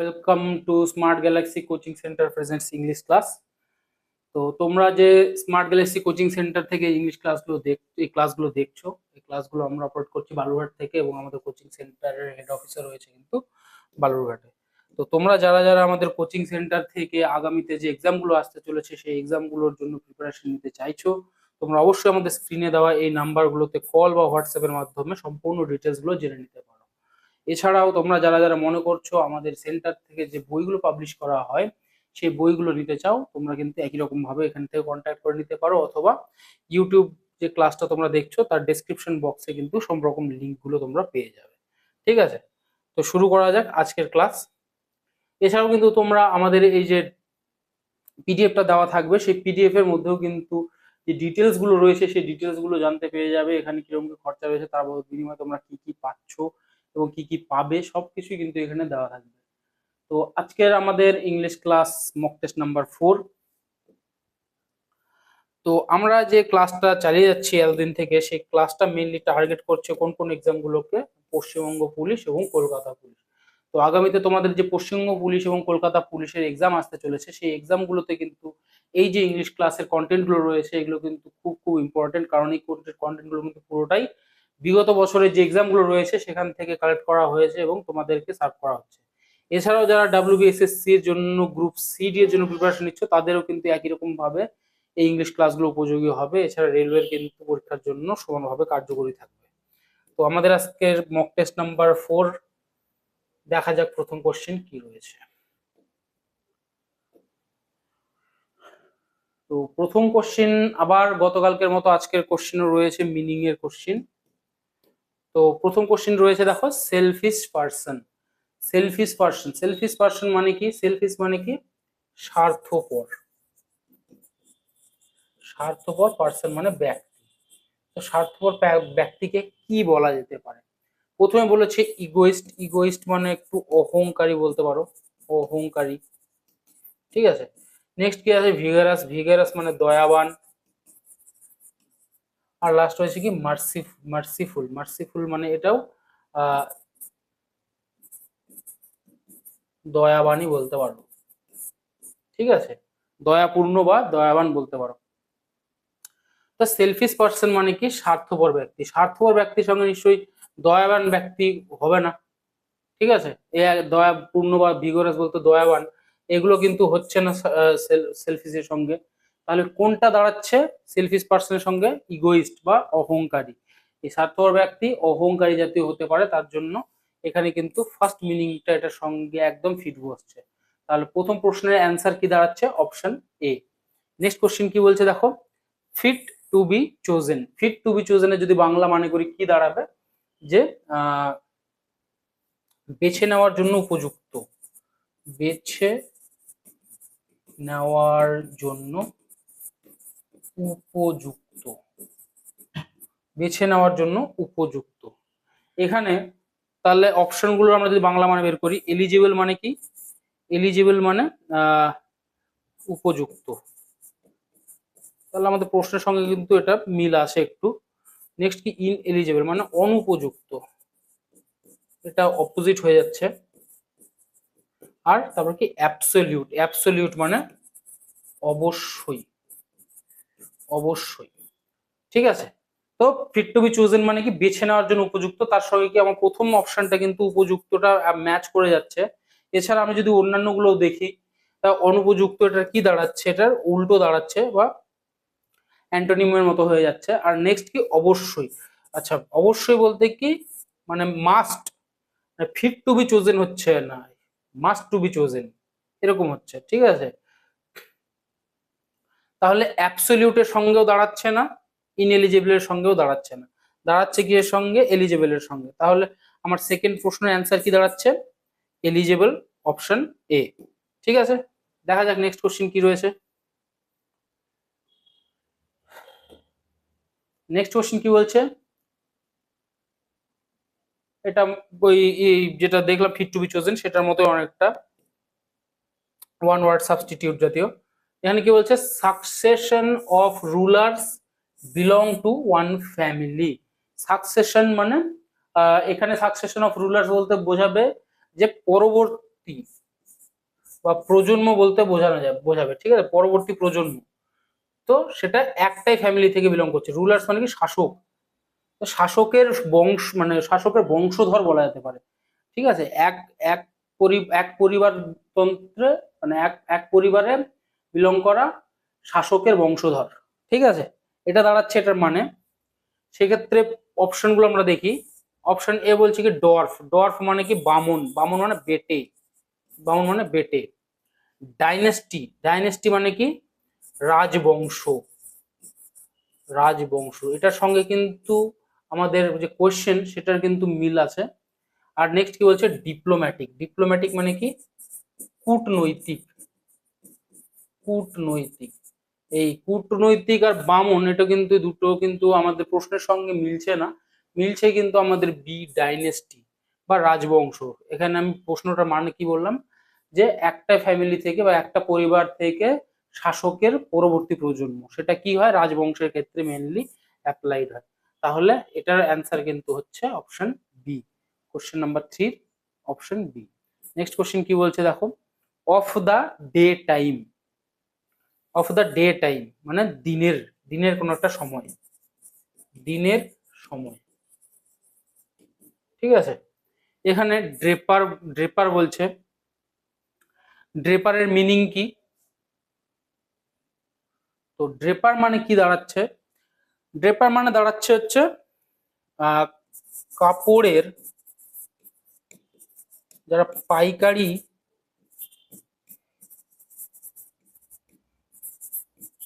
Welcome to smart galaxy coaching centre presents English class তো তোমরা যে স্মার্ট গ্যালাক্সি কোচিং সেন্টার থেকে English ক্লাসগুলো দেখ, এই ক্লাসগুলো দেখছ, এই ক্লাসগুলো আমরা আপলোড করছি বালুরঘাট থেকে এবং আমাদের কোচিং সেন্টারের হেড অফিসার রয়েছে কিন্তু বালুরঘাটে। তো তোমরা যারা যারা আমাদের কোচিং সেন্টার থেকে আগামীতে যে এক্সামগুলো আসতে চলেছে, সেই এক্সামগুলোর জন্য প্রিপারেশন নিতে চাইছো, তোমরা অবশ্যই আমাদের স্ক্রিনে দেওয়া এই নাম্বারগুলোতে কল বা হোয়াটসঅ্যাপের মাধ্যমে সম্পূর্ণ ডিটেলসগুলো জেনে নিতে পারো। এছাড়াও তোমরা যারা যারা মনে করছ আমাদের সেন্টার থেকে যে বইগুলো পাবলিশ করা হয়, সেই বইগুলো নিতে চাও, তোমরা কিন্তু একই রকম ভাবে এখান থেকে কন্ট্যাক্ট করে নিতে পারো অথবা ইউটিউব যে ক্লাসটা তোমরা দেখছ, তার ডেসক্রিপশন বক্সে কিন্তু সব রকম লিঙ্কগুলো তোমরা পেয়ে যাবে। ঠিক আছে? তো শুরু করা যাক আজকের ক্লাস এছাড়াও কিন্তু তোমরা আমাদের এই যে পিডিএফটা দেওয়া থাকবে, সেই পিডিএফ এর মধ্যেও কিন্তু যে ডিটেলসগুলো রয়েছে, সেই ডিটেলসগুলো জানতে পেরে যাবে, এখানে কীরকম খরচা রয়েছে, তার বিনিময়ে তোমরা কি কি পাচ্ছ এবং কি কি পাবে সবকিছুই কিন্তু এখানে দেওয়া থাকবে। তো আজকের আমাদের English class mock test number four তো আমরা যে ক্লাসটা চালিয়ে যাচ্ছি এতদিন থেকে, সেই ক্লাসটা মেনলি টার্গেট করছে কোন কোন এক্সামগুলোকে পশ্চিমবঙ্গ পুলিশ এবং কলকাতা পুলিশ। তো আগামীতে তোমাদের যে পশ্চিমবঙ্গ পুলিশ এবং কলকাতা পুলিশের এক্সাম আসতে চলেছে, সেই এক্সামগুলোতে কিন্তু এই যে ইংলিশ ক্লাসের কন্টেন্টগুলো রয়েছে, এগুলো কিন্তু খুব খুব ইম্পর্টেন্ট কারণ এই কন্টেন্টগুলো কিন্তু পুরোটাই বিগত বছরের যে এক্সামগুলো রয়েছে, সেখান থেকে কালেক্ট করা হয়েছে এবং তোমাদেরকে সার্ভ করা হচ্ছে। এছাড়াও যারা ডাব্লিউবিএসএসসি এর জন্য গ্রুপ সি ডি এর জন্য প্রিপারেশন নিচ্ছ, তাদেরও কিন্তু একই রকম ভাবে এই ইংলিশ ক্লাসগুলো উপযোগী হবে। এছাড়া রেলওয়ের কিন্তু পরীক্ষার জন্য সমানভাবে কার্যকরী থাকবে। তো আমাদের আজকের মক টেস্ট নাম্বার ফোর দেখা যাক প্রথম কোশ্চেন কি রয়েছে। তো প্রথম কোশ্চেন আবার গতকালকের মতো আজকের কোশ্চেনও রয়েছে মিনিং এর কোশ্চেন তো প্রথম কোশ্চেন রয়েছে দেখো selfish person selfish person selfish person মানে কি? সেলফিশ মানে কি? স্বার্থপর। স্বার্থপর পার্সন মানে ব্যক্তি। তো স্বার্থপর ব্যক্তিকে কি বলা যেতে পারে? প্রথমে বলেছে ইগোইস্ট ইগোইস্ট মানে একটু অহংকারী বলতে পারো, অহংকারী। ঠিক আছে? নেক্সট কি আছে? ভিগারাস ভিগারাস মানে দয়াবান। আর লাস্ট হয়েছে কি মার্সি মার্সিফুল মার্সিফুল মানে এটাও দয়াবানই বলতে পারো। ঠিক আছে? দয়াপূর্ণ বা দয়াবান বলতে পারো। তো সেলফিশ পার্সন মানে কি? স্বার্থপর ব্যক্তি। স্বার্থপর ব্যক্তির সঙ্গে নিশ্চয়ই দয়াবান ব্যক্তি হবে না। ঠিক আছে? এ দয়াপূর্ণ বা ভিগোরাস বলতে দয়াবান। এগুলো কিন্তু হচ্ছে না সেলফিসের সঙ্গে। তাহলে কোনটা দাঁড়াচ্ছে? সেলফিস পার্সনের সঙ্গে ইগোইস্ট বা অহংকারী। এই স্বার্থপর ব্যক্তি অহংকারী জাতীয় হতে পারে, তার জন্য এখানে কিন্তু ফার্স্ট মিনিংটা এটার সঙ্গে একদম ফিট বসছে। তাহলে প্রথম প্রশ্নের অ্যান্সার কি দাঁড়াচ্ছে? অপশন এ নেক্সট কোশ্চেন কি বলছে দেখো? Fit to be chosen fit to be চোজেনের যদি বাংলা মানে করি কি দাঁড়াবে? যে বেছে নেওয়ার জন্য উপযুক্ত। বেছে নেওয়ার জন্য উপযুক্ত। বেছে নেওয়ার জন্য উপযুক্ত। এখানে তাহলে অপশনগুলো আমরা যদি বাংলা মানে বের করি এলিজিবল মানে কি? এলিজিবল মানে উপযুক্ত। তাহলে আমাদের প্রশ্নের সঙ্গে কিন্তু এটা মিল আসে একটু। নেক্সট কি? ইন এলিজিবল মানে অনুপযুক্ত। এটা অপোজিট হয়ে যাচ্ছে। আর তারপর কি? অ্যাবসলিউট অ্যাবসলিউট মানে অবশ্যই। অবশ্যই। ঠিক আছে? তো ফিট টু বি চুজেন মানে কি বেছে নেওয়ার জন্য উপযুক্ত, তার সঙ্গে কি আমার প্রথম অপশনটা কিন্তু উপযুক্তটা ম্যাচ করে যাচ্ছে। এছাড়া আমি যদি অন্যান্যগুলো দেখি, তা অনুপযুক্ত এটা কি দাঁড়াচ্ছে? এটার উল্টো দাঁড়াচ্ছে বা অ্যান্টোনিমের মতো হয়ে যাচ্ছে। আর নেক্সট কি? অবশ্যই। আচ্ছা অবশ্যই বলতে কি? মানে must fit to be chosen হচ্ছে না। মাস্ট টু বি চোজেন এরকম হচ্ছে। ঠিক আছে? তাহলে অ্যাবসলিউটের সঙ্গেও দাঁড়াচ্ছে না ইনএলিজিবলের সঙ্গেও দাঁড়াচ্ছে না। দাঁড়াচ্ছে কি এর সঙ্গে? এলিজিবলের সঙ্গে। তাহলে আমার সেকেন্ড প্রশ্নের অ্যান্সার কি দাঁড়াচ্ছে? এলিজিবল অপশন এ ঠিক আছে? দেখা যাক নেক্সট কোশ্চিন কি রয়েছে। নেক্সট কোশ্চিন কি বলছে? এটা ওই যেটা দেখলাম ফিট টু বি চোজেন সেটার মতো অনেকটা। ওয়ান ওয়ার্ড সাবস্টিটিউট জাতীয়। এখানে কি বলছে succession of rulers belong to one family succession মানে এখানে সাকসেশন অফ রুলার্স বলতে বোঝাবে যে পরবর্তী বা প্রজন্ম বলতে বোঝানো যায়, বোঝাবে, ঠিক আছে? পরবর্তী প্রজন্ম। তো সেটা একটাই ফ্যামিলি থেকে বিলং করছে। রুলার্স মানে কি? শাসক। তো শাসকের বংশ মানে শাসকের বংশধর বলা যেতে পারে। ঠিক আছে? এক এক পরি, এক পরিবার তন্ত্রে মানে এক এক পরিবারে বিলং করা শাসকের বংশধর। ঠিক আছে? এটা দাঁড়াচ্ছে এটার মানে। সেক্ষেত্রে অপশনগুলো আমরা দেখি। অপশন এ বলছে কি ডর্ফ ডর্ফ মানে কি বামন। বামন মানে বেটে। বামন মানে বেটে। ডাইনেস্টি ডাইনেস্টি মানে কি? রাজবংশ। রাজবংশ। এটার সঙ্গে কিন্তু আমাদের যে কোয়েশ্চেন সেটার কিন্তু মিল আছে। আর নেক্সট কি বলছে? ডিপ্লোম্যাটিক ডিপ্লোম্যাটিক মানে কি? কূটনৈতিক। কূটনৈতিক। এই কূটনৈতিক আর বামন, এটা কিন্তু দুটো কিন্তু আমাদের প্রশ্নের সঙ্গে মিলছে না। মিলছে কিন্তু আমাদের বি ডাইনেস্টি বা রাজবংশ। এখানে আমি প্রশ্নটা মানে কি বললাম? যে একটা ফ্যামিলি থেকে বা একটা পরিবার থেকে শাসকের পরবর্তী প্রজন্ম, সেটা কি হয়? রাজবংশের ক্ষেত্রে মেনলি অ্যাপ্লাইড হয়। তাহলে এটার অ্যান্সার কিন্তু হচ্ছে option B question number three option B next question কি বলছে দেখো? Of the day time of the day time মানে দিনের দিনের কোনো একটা সময়। দিনের সময়। ঠিক আছে? এখানে ড্রেপার ড্রেপার বলছে। ড্রেপারের মিনিং কি? তো ড্রেপার মানে কি দাঁড়াচ্ছে? ড্রেপার মানে দাঁড়াচ্ছে হচ্ছে কাপড়ের, যারা পাইকারি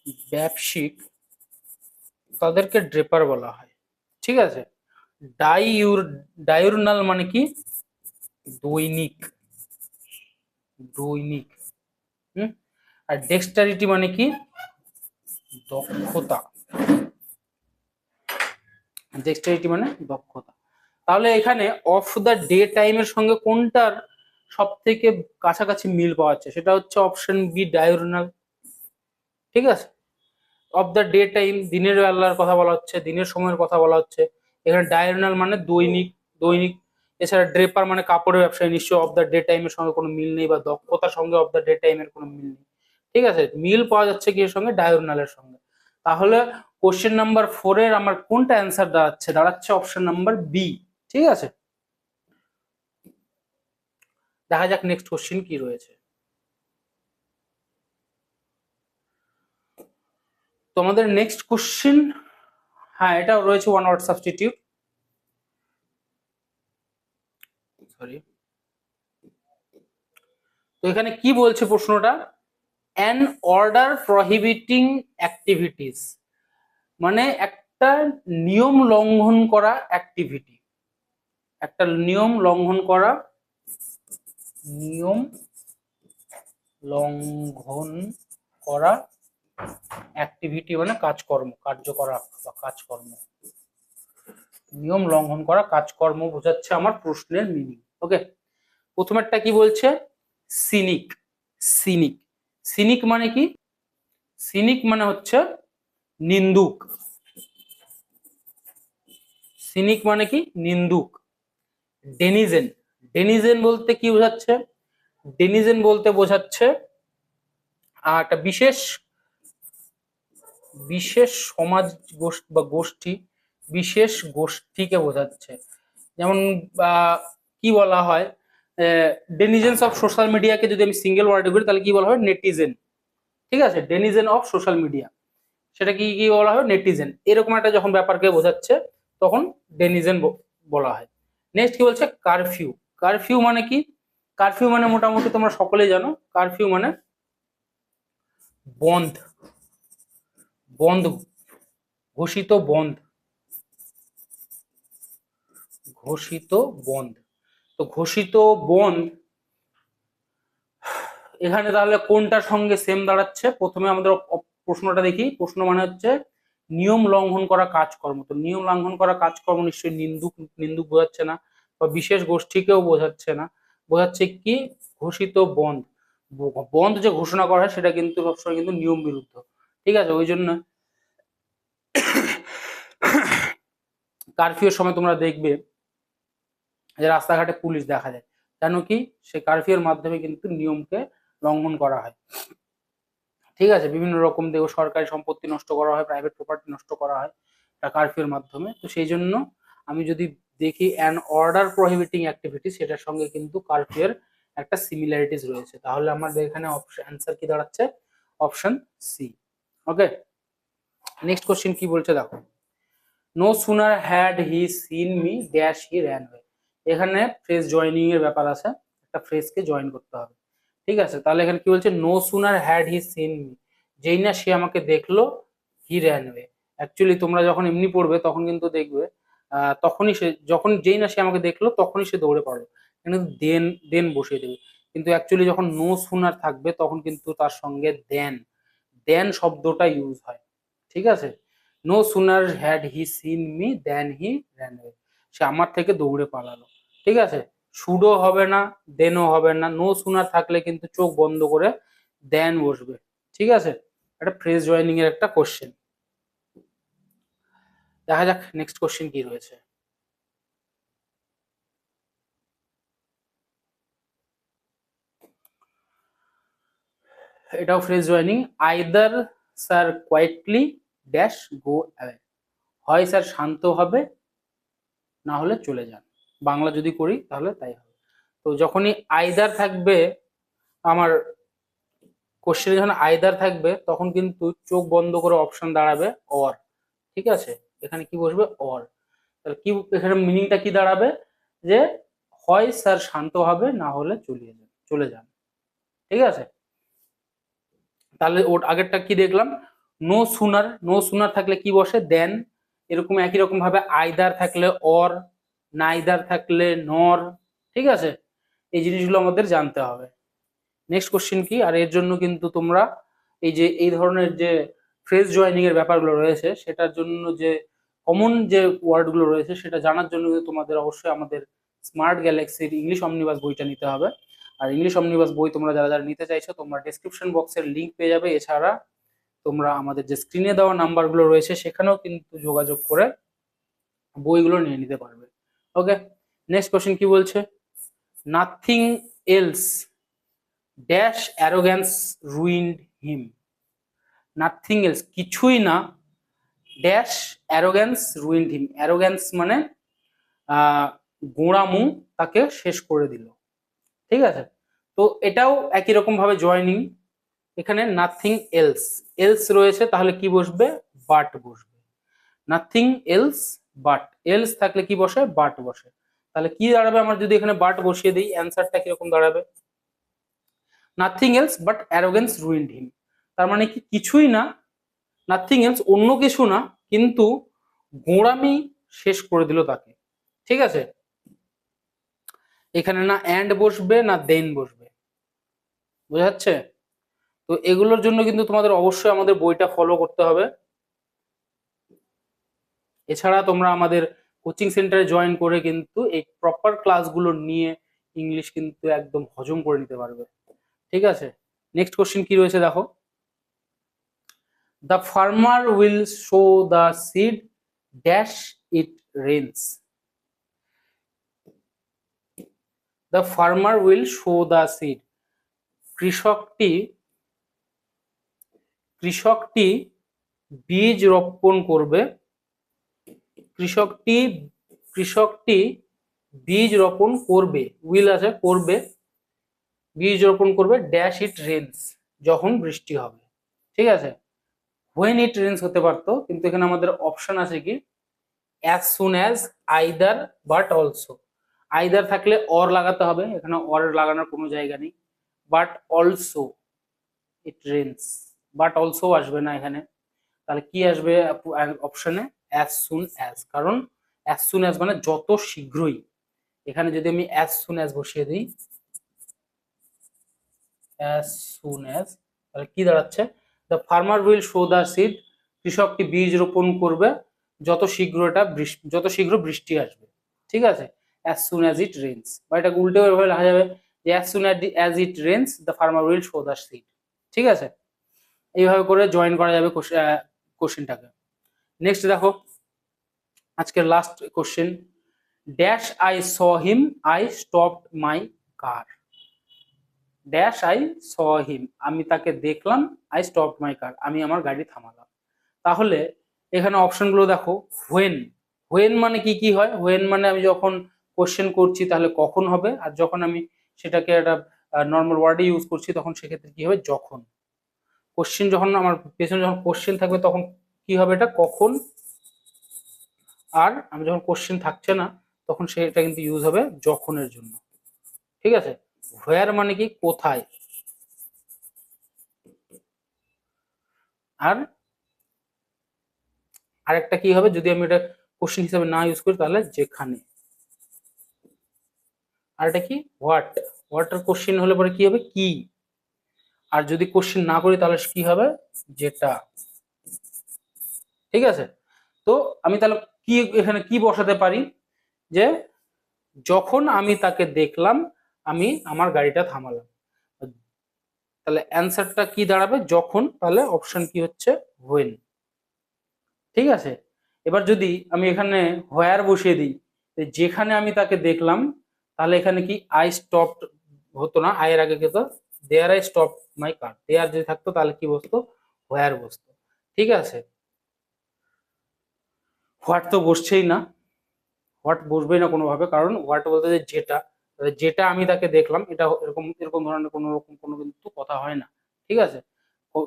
ব্যবসায়িক তাদেরকে ড্রেপার বলা হয়। ঠিক আছে? ডাইউর ডায়ুরনাল মানে কি? দৈনিক। দৈনিক। হুম? আর ডেক্সটারিটি মানে কি? দক্ষতা। ডেক্সটারিটি মানে দক্ষতা। তাহলে এখানে অফ দ্য ডে টাইমের সঙ্গে কোনটার সব থেকে কাছাকাছি মিল পাওয়া যাচ্ছে? সেটা হচ্ছে অপশন বি ডায়োরনাল ঠিক আছে? অফ দ্য ডে টাইম দিনের বেলার কথা বলা হচ্ছে, দিনের সময়ের কথা বলা হচ্ছে। এখানে ডায়োরনাল মানে দৈনিক দৈনিক। এছাড়া ড্রেপার মানে কাপড়ের ব্যবসায় নিশ্চয়ই অফ দ্য ডে টাইমের সঙ্গে কোনো মিল নেই বা দক্ষতার সঙ্গে অফ দ্য ডে টাইমের কোনো মিল নেই। ঠিক আছে? মিল পাওয়া যাচ্ছে কি এর সঙ্গে? ডায়োরনালের সঙ্গে। তাহলে কোশ্চেন নাম্বার ফোর এর আমার কোনটা অ্যান্সার দাঁড়াচ্ছে? দাঁড়াচ্ছে অপশন নাম্বার বি ঠিক আছে? দেখা যাক নেক্সট কোশ্চেন কি রয়েছে। তো আমাদের নেক্সট কোশ্চেন হ্যাঁ এটা রয়েছে ওয়ান ওয়ার্ড সাবস্টিটিউট সরি তো এখানে কি বলছে প্রশ্নটা? অ্যান অর্ডার প্রহিবিটিং অ্যাক্টিভিটিস মানে একটা নিয়ম লঙ্ঘন করা অ্যাক্টিভিটি একটা নিয়ম লঙ্ঘন করা নিয়ম লঙ্ঘন করা অ্যাক্টিভিটি মানে কাজকর্ম কার্য করা বা কাজকর্ম। নিয়ম লঙ্ঘন করা, কাজকর্ম বোঝাচ্ছে আমার প্রশ্নের মিনিং ওকে প্রথমেরটা কি বলছে? সিনিক সিনিক সিনিক মানে কি? সিনিক মানে হচ্ছে নিন্দুক। সিনিক মানে কি? নিন্দুক। ডেনিজেন ডেনিজেন বলতে কি বোঝাচ্ছে? ডেনিজেন বলতে বোঝাচ্ছে একটা বিশেষ বিশেষ সমাজ গোষ্ঠী বা গোষ্ঠী, বিশেষ গোষ্ঠীকে বোঝাচ্ছে। যেমন কি বলা হয়? ডেনিজেন্স অফ সোশ্যাল মিডিয়াকে যদি আমি সিঙ্গেল ওয়ার্ডে করি তাহলে কি বলা হয়? নেটিজেন ঠিক আছে? ডেনিজেন অফ সোশ্যাল মিডিয়া সেটা কি কি বলা হয়? নেটিজেন এরকম একটা যখন ব্যাপারকে বোঝাচ্ছে, তখন ডেনিজেন বলা হয়। নেক্সট কি বলছে? কারফিউ কারফিউ মানে কি? কারফিউ মানে মোটামুটি তোমরা সকলেই জানো। কারফিউ মানে বন্ধ। বন্ধ, ঘোষিত বন্ধ। ঘোষিত বন্ধ। তো ঘোষিত বন্ধ, এখানে তাহলে কোনটার সঙ্গে সেম দাঁড়াচ্ছে? প্রথমে আমাদের প্রশ্নটা দেখি। প্রশ্ন মানে হচ্ছে, নিয়ম লঙ্ঘন করা কাজকর্ম। তো নিয়ম লঙ্ঘন করা কাজকর্ম নিশ্চয়ই নিন্দুক নিন্দুক বোঝাচ্ছে না বা বিশেষ গোষ্ঠীকেও বোঝাচ্ছে না। বোঝাচ্ছে কি? ঘোষিত বন্ধ। বন্ধ যে ঘোষণা করা হয়, সেটা কিন্তু সবসময় কিন্তু নিয়ম বিরুদ্ধ। ঠিক আছে? ওই জন্য কারফিউর সময় তোমরা দেখবে যে রাস্তাঘাটে পুলিশ দেখা যায়। কেন কি? সে কারফিউর মাধ্যমে কিন্তু নিয়মকে লঙ্ঘন করা হয়। ঠিক আছে? বিভিন্ন রকম দেখো, সরকারি সম্পত্তি নষ্ট করা হয় প্রাইভেট প্রপার্টি নষ্ট করা হয় কারফিউর মাধ্যমে। তো সেই জন্য আমি যদি দেখি অ্যান অর্ডার প্রহিবিটিং অ্যাক্টিভিটি সেটার সঙ্গে কিন্তু কারফিউর একটা সিমিলারিটিস রয়েছে। তাহলে আমাদের এখানে অপশন অ্যান্সার কি দাঁড়াচ্ছে? Option C okay next question কি বলছে দেখো। No sooner had he seen me dash he ran away এখানে ফ্রেজ জয়নিং এর ব্যাপার আছে। একটা ফ্রেজকে জয়েন করতে হবে। ঠিক আছে? তাহলে এখানে কি বলছে? No sooner had he seen me যেই না সে আমাকে দেখল হি র্যান ওয়ে অ্যাকচুয়ালি তোমরা যখন এমনি পড়বে, তখন কিন্তু দেখবে তখনই সে, যখন যেই না সে আমাকে দেখল, তখনই সে দৌড়ে পড়ল কিন্তু দেন দেন বসিয়ে দেবে। কিন্তু অ্যাকচুয়ালি যখন নো সুনার থাকবে, তখন কিন্তু তার সঙ্গে দেন দেন শব্দটা ইউজ হয়। ঠিক আছে? No sooner had he seen me then he ran সে আমার থেকে দৌড়ে পালালো। ঠিক আছে? শুডো হবে না দেনও হবে না। নো সুনার থাকলে কিন্তু চোখ বন্ধ করে দেন বসবে। ঠিক আছে? একটা ফ্রেজ জয়েনিং এর একটা কোশ্চেন দেখা যাক নেক্সট কোশ্চেন কি রয়েছে। এটাও phrase joining either sir quietly dash go away হয় স্যার শান্ত হবে, না হলে চলে যান। বাংলা যদি করি, তাহলে তাই হবে। তো যখনই আইদার থাকবে, আমার কোশ্চেনে যখন আইদার থাকবে, তখন কিন্তু চোখ বন্ধ করে অপশন দাঁড়াবে অর ঠিক আছে? এখানে কি বসবে? অর তাহলে কি, এখানে মিনিংটা কি দাঁড়াবে? যে, হয় স্যার শান্ত হবে, না হলে চলিয়ে যান, চলে যান। ঠিক আছে? তাহলে ওর আগেরটা কি দেখলাম? নো সুনার নো সুনার থাকলে কি বসে? দেন এরকম একই রকম ভাবে আইদার থাকলে অর নাইদার থাকলে নর ঠিক আছে? এই জিনিসগুলো আমাদের জানতে হবে। নেক্সট কোশ্চেন কি? আর এর জন্য কিন্তু তোমরা এই যে, এই ধরনের যে ফ্রেজ জয়নিং এর ব্যাপারগুলো রয়েছে, সেটার জন্য যে কমন যে ওয়ার্ডগুলো রয়েছে, সেটা জানার জন্য তোমাদের অবশ্যই আমাদের স্মার্ট গ্যালাক্সির ইংলিশ অমনিবাস বইটা নিতে হবে। আর ইংলিশ অমনিবাস বই তোমরা যারা যারা নিতে চাইছো, তোমরা ডেসক্রিপশন বক্সের লিংক পেয়ে যাবে। এছাড়া তোমরা আমাদের যে স্ক্রিনে দেওয়া নাম্বারগুলো রয়েছে, সেখানেও কিন্তু যোগাযোগ করে বইগুলো নিয়ে নিতে পারবে। ওকে নেক্সট কোশ্চেন কি বলছে? Nothing else dash arrogance ruined him nothing else কিছুই না dash arrogance ruined him arrogance মানে গোঁড়ামু তাকে শেষ করে দিল। ঠিক আছে? তো এটাও একই রকম ভাবে জয়নিং এখানে নাথিং এলস এলস রয়েছে, তাহলে কি বসবে? বাট বসবে। নাথিং এলস বাট এলস থাকলে কি বসে? বাট বসে। তাহলে কি দাঁড়াবে? আমার যদি এখানে বাট বসিয়ে দিই অ্যান্সারটা কীরকম দাঁড়াবে? Nothing else but arrogance ruined him তার মানে কি? কিছুই না নাথিং এলস অন্য কিছু না, কিন্তু গোঁড়ামি শেষ করে দিল তাকে। ঠিক আছে? এখানে না অ্যান্ড বসবে না দেন বসবে। বোঝা যাচ্ছে তো এগুলোর জন্য কিন্তু তোমাদের অবশ্যই আমাদের বইটা ফলো করতে হবে। এছাড়া তোমরা আমাদের কোচিং সেন্টারে জয়েন করে কিন্তু এই প্রপার ক্লাসগুলো নিয়ে ইংলিশ কিন্তু একদম হজম করে নিতে পারবে। ঠিক আছে? নেক্সট কোশ্চেন কি রয়েছে দেখো? The farmer will sow the seed dash it rains the farmer will sow the seed কৃষকটি কৃষকটি বীজ রোপণ করবে। কৃষকটি কৃষকটি বীজ রোপণ করবে উইল আছে, করবে। বীজ রোপণ করবে ড্যাশ ইট রেন্স যখন বৃষ্টি হবে। ঠিক আছে? হোয়েন ইট রেন্স হতে পারতো, কিন্তু এখানে আমাদের অপশন আছে কি? As soon as either but also either থাকলে অর লাগাতে হবে, এখানে অর লাগানোর কোনো জায়গা নেই। But also it rains but also আসবে না এখানে। তাহলে কি আসবে অপশনে অ্যাজ সুন অ্যাজ কারণ অ্যাজ সুন অ্যাজ মানে যত শীঘ্রই। এখানে যদি আমি অ্যাজ সুন অ্যাজ বসিয়ে দিই অ্যাজ সুন অ্যাজ তাহলে কি দাঁড়াচ্ছে? The farmer will sow the seed কৃষকটি বীজ রোপণ করবে, যত শীঘ্র এটা যত শীঘ্র বৃষ্টি আসবে। ঠিক আছে? As soon as it rains বা এটা উল্টে এভাবে লেখা যাবে যে as soon as it rains the farmer will sow the seed ঠিক আছে? এইভাবে করে জয়েন করা যাবে কোশ্চেনটাকে নেক্সট দেখো, আজকের last question dash I saw him I stop my car dash I saw him আমি তাকে দেখলাম আই স্টপ মাই কার আমি আমার গাড়ি থামালাম। তাহলে এখানে অপশনগুলো দেখো হোয়েন হোয়েন মানে কি কি হয়? হোয়েন মানে আমি যখন কোশ্চেন করছি তাহলে কখন হবে? আর যখন আমি সেটাকে একটা নর্মাল ওয়ার্ডে ইউজ করছি তখন সেক্ষেত্রে কি হবে? যখন। কোশ্চেন যখন আমার পেছনে যখন কোশ্চেন থাকবে তখন কি হবে এটা? কখন? আর আমি যখন কোশ্চেন থাকছে না, তখন সেটা কিন্তু ইউজ হবে যখনের জন্য। ঠিক আছে? হোয়ার মানে কি? কোথায়? আর আরেকটা কি হবে? যদি আমি এটা কোশ্চেন হিসাবে না ইউজ করি তাহলে যেখানে। আর এটা কি? হোয়াট হোয়াটার কোশ্চেন হলে পরে কি হবে? কি আর যদি কোশ্চেন না করি তাহলে কি হবে? যেটা ঠিক আছে? তো আমি তাহলে কি এখানে কি বসাতে পারি? যে যখন আমি তাকে দেখলাম, আমি আমার গাড়িটা থামালাম। তাহলে অ্যান্সারটা কি দাঁড়াবে? যখন, তাহলে অপশন কি হচ্ছে? হোয়েন ঠিক আছে? এবার যদি আমি এখানে হোয়ার বসিয়ে দিই যেখানে আমি তাকে দেখলাম তাহলে এখানে কি আই স্টপ হতো না আয়ের আগে কিন্তু দেয়ার আই স্টপ মাই কার দেয়ার যদি থাকতো, তাহলে কি বসতো? হোয়ার বসতো? ঠিক আছে? হোয়াট তো বসছেই না। হোয়াট বসবেই না কোনোভাবে, কারণ হোয়াট বলতে যে যেটা যেটা আমি তাকে দেখলাম, এটা এরকম এরকম ধরনের কোনো রকম কোনো কিন্তু কথা হয় না। ঠিক আছে?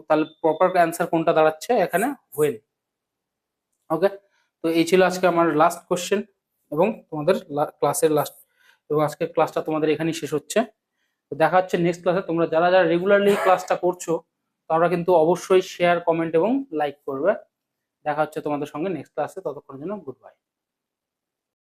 তাহলে প্রপার অ্যান্সার কোনটা দাঁড়াচ্ছে এখানে? হোয়েন ওকে তো এই ছিল আজকে আমার লাস্ট কোশ্চেন এবং তোমাদের ক্লাসের লাস্ট এবং আজকে ক্লাসটা তোমাদের এখানেই শেষ হচ্ছে। তো দেখা হচ্ছে নেক্সট ক্লাসে তোমরা যারা যারা রেগুলারলি ক্লাসটা করছ, তারা কিন্তু অবশ্যই শেয়ার কমেন্ট এবং লাইক করবে। দেখা হচ্ছে তোমাদের সঙ্গে নেক্সট ক্লাসে ততক্ষণের জন্য গুড বাই